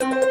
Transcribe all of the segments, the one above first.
you.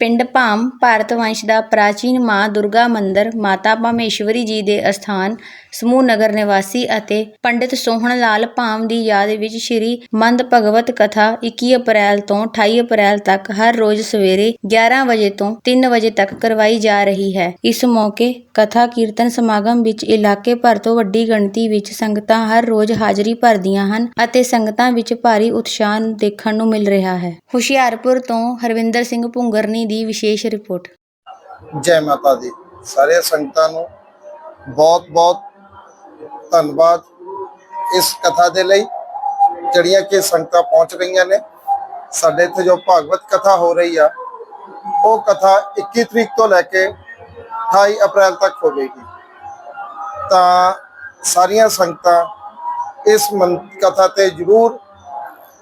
ਪਿੰਡ ਭਾਮ ਭਾਰਤ ਵੰਸ਼ ਦਾ ਪ੍ਰਾਚੀਨ ਮਾਂ ਦੁਰਗਾ ਮੰਦਰ, ਮਾਤਾ ਭਾਮੇਸ਼ਵਰੀ ਜੀ ਦੇ ਅਸਥਾਨ, ਸਮੂਹ ਨਗਰ ਨਿਵਾਸੀ ਅਤੇ ਪੰਡਿਤ ਸੋਹਣ ਲਾਲ ਭਾਮ ਦੀ ਯਾਦ ਵਿੱਚ ਸ਼੍ਰੀ ਮੰਦ ਭਗਵਤ ਕਥਾ 21 ਅਪ੍ਰੈਲ ਤੋਂ 28 ਅਪ੍ਰੈਲ ਤੱਕ ਹਰ ਰੋਜ਼ ਸਵੇਰੇ 11 ਵਜੇ ਤੋਂ 3 ਵਜੇ ਤੱਕ ਕਰਵਾਈ ਜਾ ਰਹੀ ਹੈ। ਇਸ ਮੌਕੇ ਕਥਾ ਕੀਰਤਨ ਸਮਾਗਮ ਵਿੱਚ ਇਲਾਕੇ ਭਰ ਤੋਂ ਵੱਡੀ ਗਿਣਤੀ ਵਿੱਚ ਸੰਗਤਾਂ ਹਰ ਰੋਜ਼ ਹਾਜ਼ਰੀ ਭਰਦੀਆਂ ਹਨ ਅਤੇ ਸੰਗਤਾਂ ਵਿੱਚ ਭਾਰੀ ਉਤਸ਼ਾਹ ਦੇਖਣ ਨੂੰ ਮਿਲ ਰਿਹਾ ਹੈ। ਹੁਸ਼ਿਆਰਪੁਰ ਤੋਂ ਹਰਵਿੰਦਰ ਸਿੰਘ ਭੁੰਗਰਨੀ ਦੀ ਵਿਸ਼ੇਸ਼ ਰਿਪੋਰਟ। ਜੈ ਮਾਤਾ ਦੀ। ਸਾਰੇ ਸੰਗਤਾਂ ਨੂੰ ਬਹੁਤ ਬਹੁਤ ਧੰਨਵਾਦ ਇਸ ਕਥਾ ਦੇ ਲਈ, ਜਿਹੜੀਆਂ ਕਿ ਸੰਗਤਾਂ ਪਹੁੰਚ ਰਹੀਆਂ ਨੇ। ਸਾਡੇ ਇੱਥੇ ਜੋ ਭਾਗਵਤ ਕਥਾ ਹੋ ਰਹੀ ਆ, ਉਹ ਕਥਾ 21 ਤਰੀਕ ਤੋਂ ਲੈ ਕੇ 28 ਅਪ੍ਰੈਲ ਤੱਕ ਹੋਵੇਗੀ ਤਾਂ ਸਾਰੀਆਂ ਸੰਗਤਾਂ ਇਸ ਮੰ- ਕਥਾ ਤੇ ਜਰੂਰ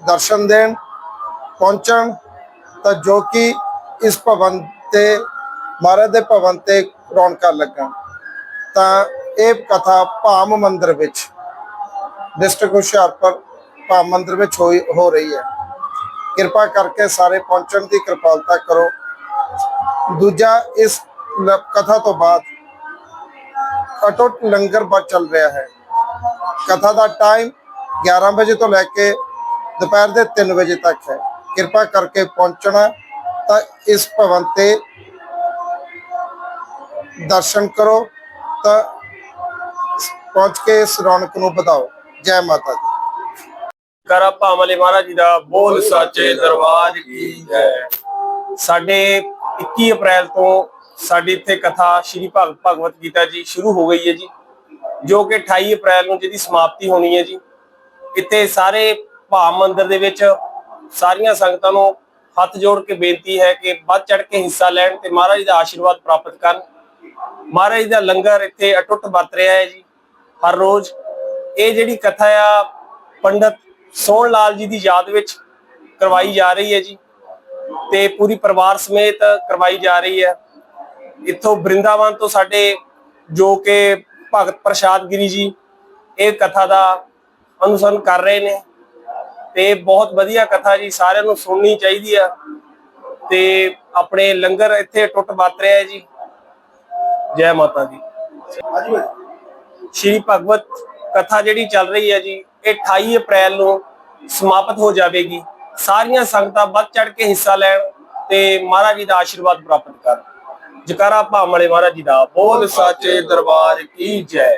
ਦਰਸ਼ਨ ਦੇਣ, ਪਹੁੰਚਣ, ਤਾਂ ਜੋ ਕਿ ਇਸ ਭਵਨ ਤੇ ਮਹਾਰਾਜ ਦੇ ਭਵਨ ਤੇ ਰੌਣਕਾਂ ਲੱਗਣ ਤਾਂ ਇਹ ਕਥਾ ਭਾਮ ਮੰਦਿਰ ਵਿੱਚ ਡਿਸਟ੍ਰਿਕਟ ਹੁਸ਼ਿਆਰਪੁਰ ਭਾਮ ਮੰਦਿਰ ਵਿੱਚ ਹੋਈ, ਹੋ ਰਹੀ ਹੈ। ਕਿਰਪਾ ਕਰਕੇ ਸਾਰੇ ਪਹੁੰਚਣ ਦੀ ਕਿਰਪਾਲਤਾ ਕਰੋ। ਦੂਜਾ ਇਸ ਕਥਾ ਤੋਂ ਬਾਅਦ ਅਟੁੱਟ ਲੰਗਰ ਬਾ ਚੱਲ ਰਿਹਾ ਹੈ। ਕਥਾ ਦਾ ਟਾਈਮ 11 ਵਜੇ ਤੋਂ ਲੈ ਕੇ ਦੁਪਹਿਰ ਦੇ 3 ਵਜੇ ਤੱਕ ਹੈ। ਕਿਰਪਾ ਕਰਕੇ ਪਹੁੰਚਣਾ ਤਾਂ ਇਸ ਭਵਨ ਤੇ ਦਰਸ਼ਨ ਕਰੋ, ਤਾਂ ਪਹੁੰਚ ਕੇ ਇਸ ਰੌਣਕ ਨੂੰ ਵਧਾਓ। ਜੈ ਮਾਤਾ ਦੀ। ਕਰਾ ਭਾਮਲੇ ਮਹਾਰਾਜ ਜੀ ਦਾ ਬੋਲ ਸਾਚੇ ਦਰਬਾਰ ਕੀ ਜੈ। ਸਾਡੇ 21 ਅਪ੍ਰੈਲ ਤੋਂ ਸਾਡੀ ਇੱਥੇ ਕਥਾ ਸ਼੍ਰੀ ਭਗਤ ਭਗਵਤ ਗੀਤਾ ਜੀ ਸ਼ੁਰੂ ਹੋ ਗਈ ਹੈ ਜੀ, ਜੋ ਕਿ 28 ਅਪ੍ਰੈਲ ਨੂੰ ਜਿਹਦੀ ਸਮਾਪਤੀ ਹੋਣੀ ਹੈ ਜੀ। ਇੱਥੇ ਸਾਰੇ ਭਾਵ ਮੰਦਿਰ ਦੇ ਵਿੱਚ ਸਾਰੀਆਂ ਸੰਗਤਾਂ ਨੂੰ ਹੱਥ ਜੋੜ ਕੇ ਬੇਨਤੀ ਹੈ ਕਿ ਵੱਧ ਚੜ ਕੇ ਹਿੱਸਾ ਲੈਣ ਤੇ ਮਹਾਰਾਜ ਦਾ ਆਸ਼ੀਰਵਾਦ ਪ੍ਰਾਪਤ ਕਰਨ। ਮਹਾਰਾਜ ਦਾ ਲੰਗਰ ਇੱਥੇ ਅਟੁੱਟ ਵਰਤ ਰਿਹਾ ਹੈ ਜੀ। ਹਰ ਰੋਜ਼ ਇਹ ਜਿਹੜੀ ਕਥਾ ਆ ਪੰਡਤ ਸੋਹਣ ਲਾਲ ਜੀ ਦੀ ਯਾਦ ਵਿੱਚ ਕਰਵਾਈ ਜਾ ਰਹੀ ਹੈ ਜੀ ਤੇ ਪੂਰੀ ਪਰਿਵਾਰ ਸਮੇਤ ਕਰਵਾਈ ਜਾ ਰਹੀ ਹੈ। ਇੱਥੋਂ ਬ੍ਰਿੰਦਾਵਨ ਤੋਂ ਸਾਡੇ ਜੋ ਕਿ ਭਗਤ ਪ੍ਰਸ਼ਾਦ ਗਿਰੀ ਜੀ ਇਹ ਕਥਾ ਦਾ ਅਨੁਸਰਨ ਕਰ ਰਹੇ ਨੇ। ਤੇ ਬਹੁਤ ਵਧੀਆ ਕਥਾ ਜੀ ਸਾਰਿਆਂ ਨੂੰ ਸੁਣਨੀ ਚਾਹੀਦੀ ਆ। ਤੇ ਆਪਣੇ ਲੰਗਰ ਇੱਥੇ ਟੁੱਟ ਵਰਤ ਰਿਹਾ ਹੈ ਜੀ। ਜੈ ਮਾਤਾ ਦੀ। ਸ਼੍ਰੀ ਭਗਵਤ ਕਥਾ ਜਿਹੜੀ ਚੱਲ ਰਹੀ ਹੈ ਜੀ ਇਹ 28 ਅਪ੍ਰੈਲ ਨੂੰ ਸਮਾਪਤ ਹੋ ਜਾਵੇਗੀ। ਸਾਰੀਆਂ ਸੰਗਤਾਂ ਵੱਧ ਚੜ ਕੇ ਹਿੱਸਾ ਲੈਣ ਤੇ ਮਹਾਰਾਜ ਜੀ ਦਾ ਆਸ਼ੀਰਵਾਦ ਪ੍ਰਾਪਤ ਕਰਨ। ਜਕਾਰਾ ਭਾਮਲੇ ਮਹਾਰਾਜ ਜੀ ਦਾ ਬੋਲ ਸਾਚੇ ਦਰਬਾਰ ਕੀ ਜੈ।